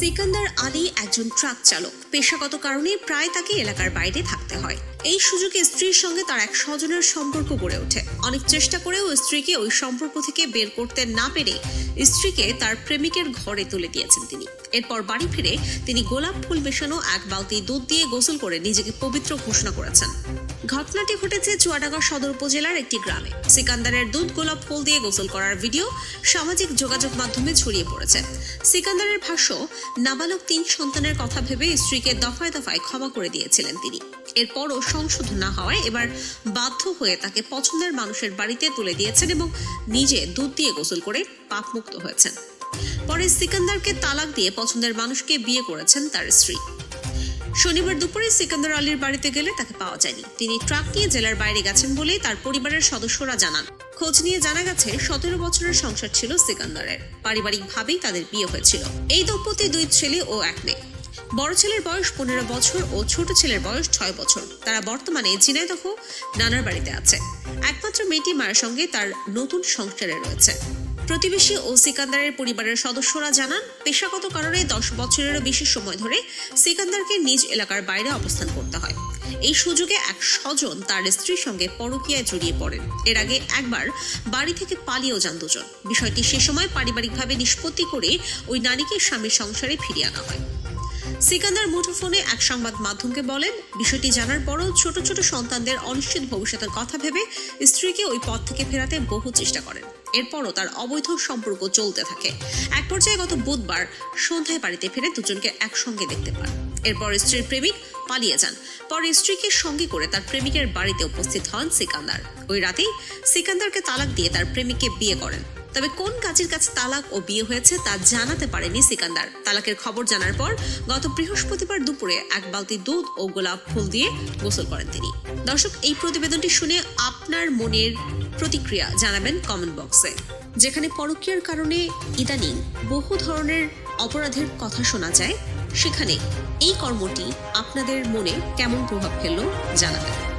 সিকান্দার আলী একজন ট্রাক চালক। পেশাগত কারণে প্রায় তাকে এলাকার বাইরে থাকতে হয়। এই সুযোগে স্ত্রীর সঙ্গে তার এক স্বজনের সম্পর্ক গড়ে ওঠে। অনেক চেষ্টা করেও স্ত্রীকে ওই সম্পর্ক থেকে বের করতে না পেরে স্ত্রীকে তার প্রেমিকের ঘরে তুলে দিয়েছেন তিনি। এরপর বাড়ি ফিরে তিনি গোলাপ ফুল মেশানো এক বালতি দুধ দিয়ে গোসল করে নিজেকে পবিত্র ঘোষণা করেছেন। ঘটনাটি ঘটেছে চুয়াডাঙ্গা সদর উপজেলার একটি গ্রামে। সিকান্দারের দুধ গোলাপ ফুল দিয়ে গোসল করার ভিডিও সামাজিক যোগাযোগ মাধ্যমে ছড়িয়ে পড়েছে। সিকান্দারের ভাষ্য, নাবালক তিন সন্তানের কথা ভেবে স্ত্রীকে দফায় দফায় ক্ষমা করে দিয়েছিলেন তিনি। এরপরও সংশোধন না হওয়ায় এবার বাধ্য হয়ে তাকে পছন্দের মানুষের বাড়িতে তুলে দিয়েছেন এবং নিজে দুধ দিয়ে গোসল করে পাপমুক্ত হয়েছেন। পরে সিকান্দারকে তালাক দিয়ে পছন্দের মানুষকে বিয়ে করেছেন তার স্ত্রী। শনিবার দুপুরে সিকান্দার আলীর বাড়িতে গেলে তাকে পাওয়া যায়নি। তিনি ট্রাক নিয়ে জেলার বাইরে গেছেন বলে তার পরিবারের সদস্যরা জানান। খোঁজ নিয়ে জানা গেছে, সতেরো বছরের সংসার ছিল সিকান্দারের। পারিবারিকভাবেই তাদের বিয়ে হয়েছিল। এই দম্পতি দুই ছেলে ও এক মেয়ে। বড় ছেলের বয়স পনেরো বছর ও ছোট ছেলের বয়স ছয় বছর। তারা বর্তমানে ঝিনাইদহ নানার বাড়িতে আছে। একমাত্র মেয়েটি মায়ের সঙ্গে তার নতুন সংসারে রয়েছে। প্রতিবেশী ও সিকান্দারের পরিবারের সদস্যরা জানান, পেশাগত কারণে দশ বছরেরও বেশি সময় ধরে সিকান্দারকে নিজ এলাকার বাইরে অবস্থান করতে হয়। এই সুযোগে এক স্বজন তার স্ত্রীর সঙ্গে পরকীয়ায় জড়িয়ে পড়েন। এর আগে একবার বাড়ি থেকে পালিয়েও যান দুজন। বিষয়টি সে সময় পারিবারিকভাবে নিষ্পত্তি করে ওই নারীকে স্বামীর সংসারে ফিরিয়ে আনা হয়। সিকান্দার মুঠোফোনে এক সংবাদ মাধ্যমকে বলেন, বিষয়টি জানার পরও ছোট ছোট সন্তানদের অনিশ্চিত ভবিষ্যতের কথা ভেবে স্ত্রীকে ওই পথ থেকে ফেরাতে বহু চেষ্টা করেন। এরপরও তার অবৈধ সম্পর্ক চলতে থাকে। এক পর্যায়ে গত বুধবার সন্ধ্যায় বাড়িতে ফিরে দুজনকে একসঙ্গে দেখতে পান। এরপর স্ত্রীর প্রেমিক পালিয়ে যান। পরে স্ত্রীকে সঙ্গে করে তার প্রেমিকের বাড়িতে উপস্থিত হন সিকান্দার। ওই রাতেই সিকান্দারকে তালাক দিয়ে তার প্রেমিককে বিয়ে করেন। তবে কোন কাজের কাছে তালাক ও বিয়ে হয়েছে তা জানাতে পারেনি সিকান্দার। তালাকের খবর জানার পর গত বৃহস্পতিবার দুপুরে এক বালতি দুধ ও গোলাপ ফুল দিয়ে গোসল করেন তিনি। দর্শক, এই প্রতিবেদনটি শুনে আপনার মনের প্রতিক্রিয়া জানাবেন কমেন্ট বক্সে যেখানে পরকীয়ার কারণে ইদানিং বহু ধরনের অপরাধের কথা শোনা যায়, সেখানে এই কর্মটি আপনাদের মনে কেমন প্রভাব ফেলল জানাবেন।